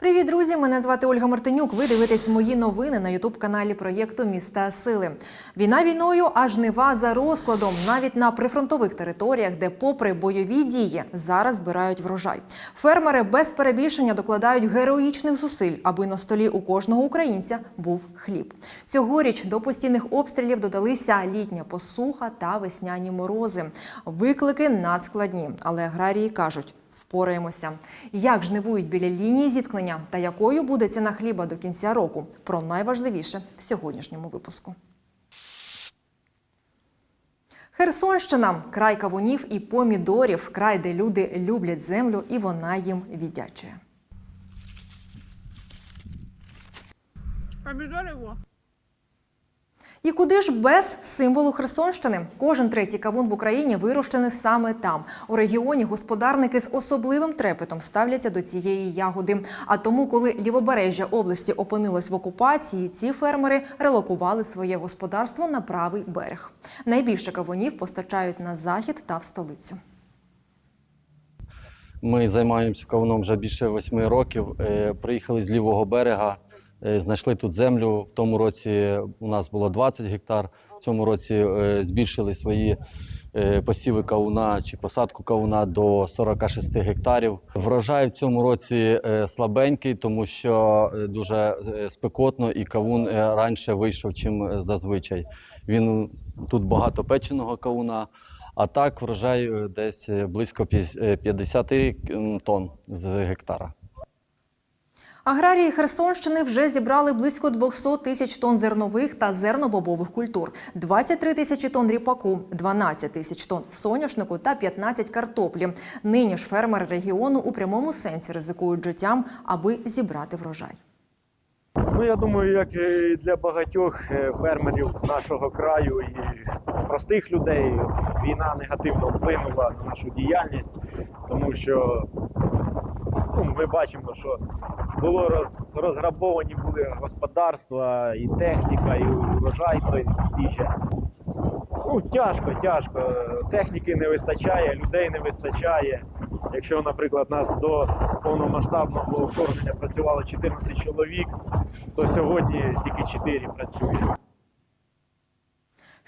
Привіт, друзі! Мене звати Ольга Мартинюк. Ви дивитесь мої новини на ютуб-каналі проєкту Міста Сили. Війна війною, а жнива за розкладом, навіть на прифронтових територіях, де, попри бойові дії, зараз збирають врожай. Фермери без перебільшення докладають героїчних зусиль, аби на столі у кожного українця був хліб. Цьогоріч до постійних обстрілів додалися літня посуха та весняні морози. Виклики надскладні, але аграрії кажуть. Впораємося. Як жнивують біля лінії зіткнення та якою буде ціна хліба до кінця року? Про найважливіше в сьогоднішньому випуску. Херсонщина край кавунів і помідорів, край, де люди люблять землю, і вона їм віддячує. Помідори во. І куди ж без символу Херсонщини? Кожен третій кавун в Україні вирощений саме там. У регіоні господарники з особливим трепетом ставляться до цієї ягоди. А тому, коли лівобережжя області опинилось в окупації, ці фермери релокували своє господарство на правий берег. Найбільше кавунів постачають на захід та в столицю. Ми займаємося кавуном вже більше восьми років. Е, Приїхали з лівого берега, знайшли тут землю. В тому році у нас було 20 гектар. В цьому році е, збільшили свої е, посіви кавуна чи посадку кавуна до 46 гектарів. Врожай в цьому році е, слабенький, тому що е, дуже е, спекотно і кавун е, раніше вийшов, чим е, зазвичай. Він тут багато печеного кавуна. А так врожай е, десь е, близько п'яз- е, 50 тонн з гектара. Аграрії Херсонщини вже зібрали близько 200 тисяч тонн зернових та зернобобових культур, 23 тисячі тонн ріпаку, 12 тисяч тонн соняшнику та 15 картоплі. Нині ж фермери регіону у прямому сенсі ризикують життям, аби зібрати врожай. Ну, я думаю, як і для багатьох е, фермерів нашого краю і простих людей, війна негативно вплинула на нашу діяльність, тому що ну, ми бачимо, що було роз, розграбовані були господарства, і техніка, і урожай той збіжжя. Ну, тяжко, тяжко. Техніки не вистачає, людей не вистачає. Якщо, наприклад, нас до повномасштабного вторгнення працювало 14 чоловік, то сьогодні тільки 4 працює.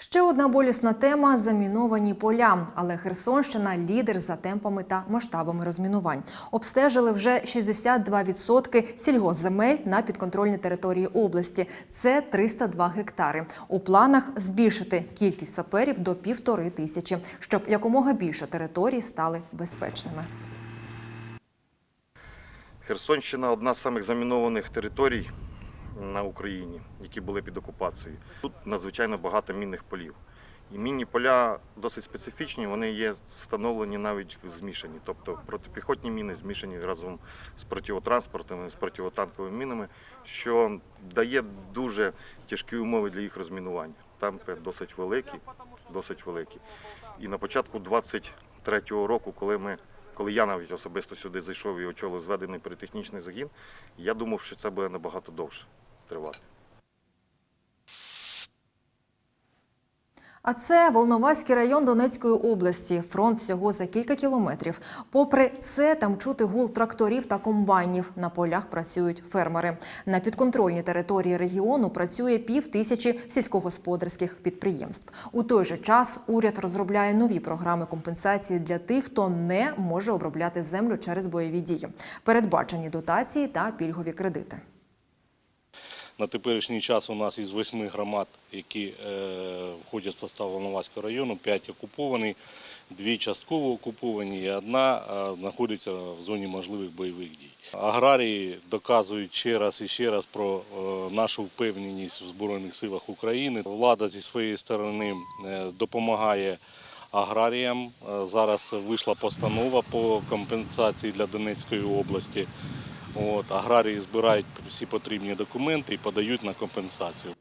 Ще одна болісна тема заміновані поля. Але Херсонщина лідер за темпами та масштабами розмінувань. Обстежили вже 62% сільгоспземель на підконтрольній території області. Це 302 гектари. У планах збільшити кількість саперів до півтори тисячі, щоб якомога більше територій стали безпечними. Херсонщина одна з самих замінованих територій на Україні, які були під окупацією. Тут надзвичайно багато мінних полів. І мінні поля досить специфічні, вони є встановлені навіть змішані. Тобто протипіхотні міни змішані разом з противотранспортними, з противотанковими мінами, що дає дуже тяжкі умови для їх розмінування. Темпи досить великі, досить великі. І на початку 23-го року, коли ми коли я навіть особисто сюди зайшов і очолив зведений політехнічний загін, я думав, що це буде набагато довше тривати. А це Волноваський район Донецької області. Фронт всього за кілька кілометрів. Попри це, там чути гул тракторів та комбайнів. На полях працюють фермери. На підконтрольній території регіону працює пів тисячі сільськогосподарських підприємств. У той же час уряд розробляє нові програми компенсації для тих, хто не може обробляти землю через бойові дії. Передбачені дотації та пільгові кредити. На теперішній час у нас із восьми громад, які е, входять в состав Волноваського району, п'ять окуповані, дві частково окуповані, і одна е, знаходиться в зоні можливих бойових дій. Аграрії доказують ще раз і ще раз про е, нашу впевненість в Збройних силах України. Влада зі своєї сторони допомагає аграріям. Зараз вийшла постанова по компенсації для Донецької області. От, аграрії збирають всі потрібні документи і подають на компенсацію.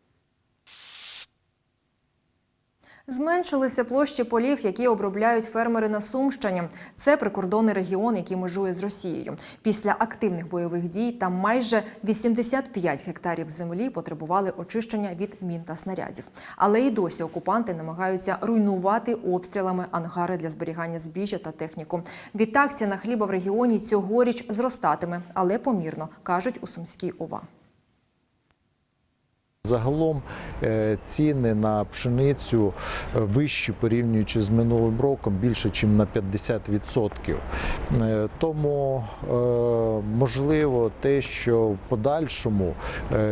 Зменшилися площі полів, які обробляють фермери на Сумщині. Це прикордонний регіон, який межує з Росією. Після активних бойових дій там майже 85 гектарів землі потребували очищення від мін та снарядів. Але і досі окупанти намагаються руйнувати обстрілами ангари для зберігання збіжжя та техніку. Відтак ціна хліба в регіоні цьогоріч зростатиме, але помірно, кажуть у Сумській ОВА. Загалом е, ціни на пшеницю е, вищі порівнюючи з минулим роком більше, ніж на 50%. Е, Тому можливо те, що в подальшому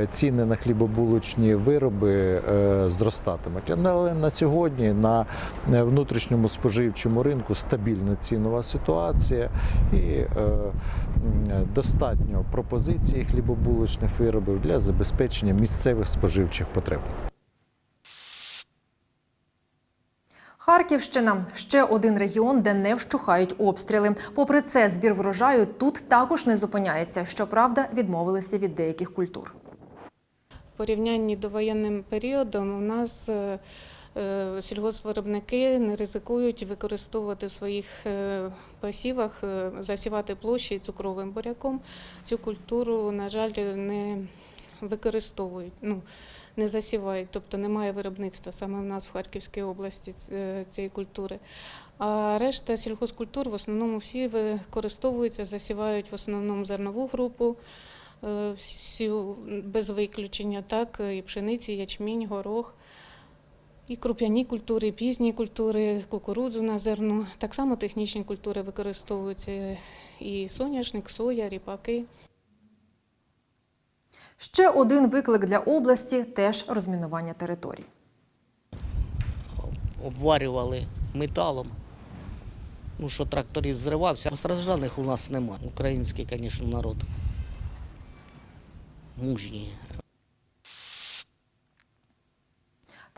ціни на хлібобулочні вироби зростатимуть. Але на сьогодні на внутрішньому споживчому ринку стабільна цінова ситуація і достатньо пропозиції хлібобулочних виробів для забезпечення місцевих споживчих потреб. Харківщина ще один регіон, де не вщухають обстріли. Попри це, збір врожаю тут також не зупиняється. Щоправда, відмовилися від деяких культур. В порівнянні до воєнним періодом у нас е, е, сільгоспвиробники не ризикують використовувати в своїх е, посівах, засівати площі цукровим буряком. Цю культуру, на жаль, не використовують, ну, не засівають, тобто немає виробництва саме в нас в Харківській області е, цієї культури. А решта сільгоспкультур в основному всі використовуються, засівають в основному зернову групу е, всю без виключення, так, і пшениці, ячмінь, горох, і круп'яні культури, і пізні культури, кукурудзу на зерно. Так само технічні культури використовуються і соняшник, соя, ріпаки. Ще один виклик для області теж розмінування територій. обварювали металом. Ну, що тракторист зривався. Постраждалих у нас нема. Український, звісно, народ. Мужній.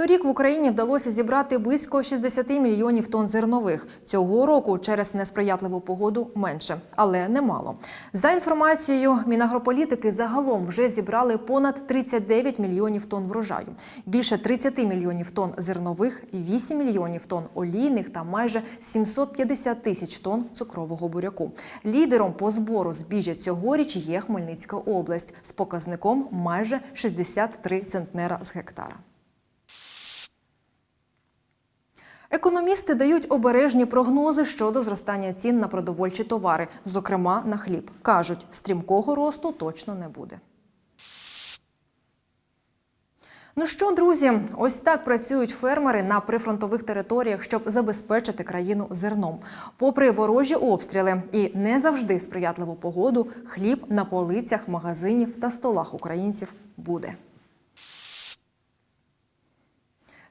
Торік в Україні вдалося зібрати близько 60 мільйонів тонн зернових. Цього року через несприятливу погоду менше, але немало. За інформацією Мінагрополітики, загалом вже зібрали понад 39 мільйонів тонн врожаю, більше 30 мільйонів тонн зернових і 8 мільйонів тонн олійних та майже 750 тисяч тонн цукрового буряку. Лідером по збору збіжжя цьогоріч є Хмельницька область з показником майже 63 центнера з гектара. Економісти дають обережні прогнози щодо зростання цін на продовольчі товари, зокрема на хліб. Кажуть, стрімкого росту точно не буде. Ну що, друзі, ось так працюють фермери на прифронтових територіях, щоб забезпечити країну зерном. Попри ворожі обстріли і не завжди сприятливу погоду, хліб на полицях магазинів та столах українців буде.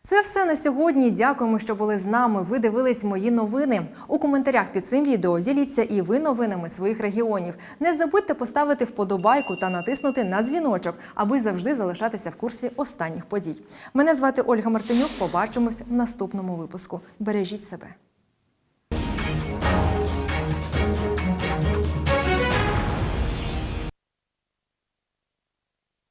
Це все на сьогодні. Дякуємо, що були з нами. Ви дивились мої новини. У коментарях під цим відео діліться і ви новинами своїх регіонів. Не забудьте поставити вподобайку та натиснути на дзвіночок, аби завжди залишатися в курсі останніх подій. Мене звати Ольга Мартинюк. Побачимось в наступному випуску. Бережіть себе.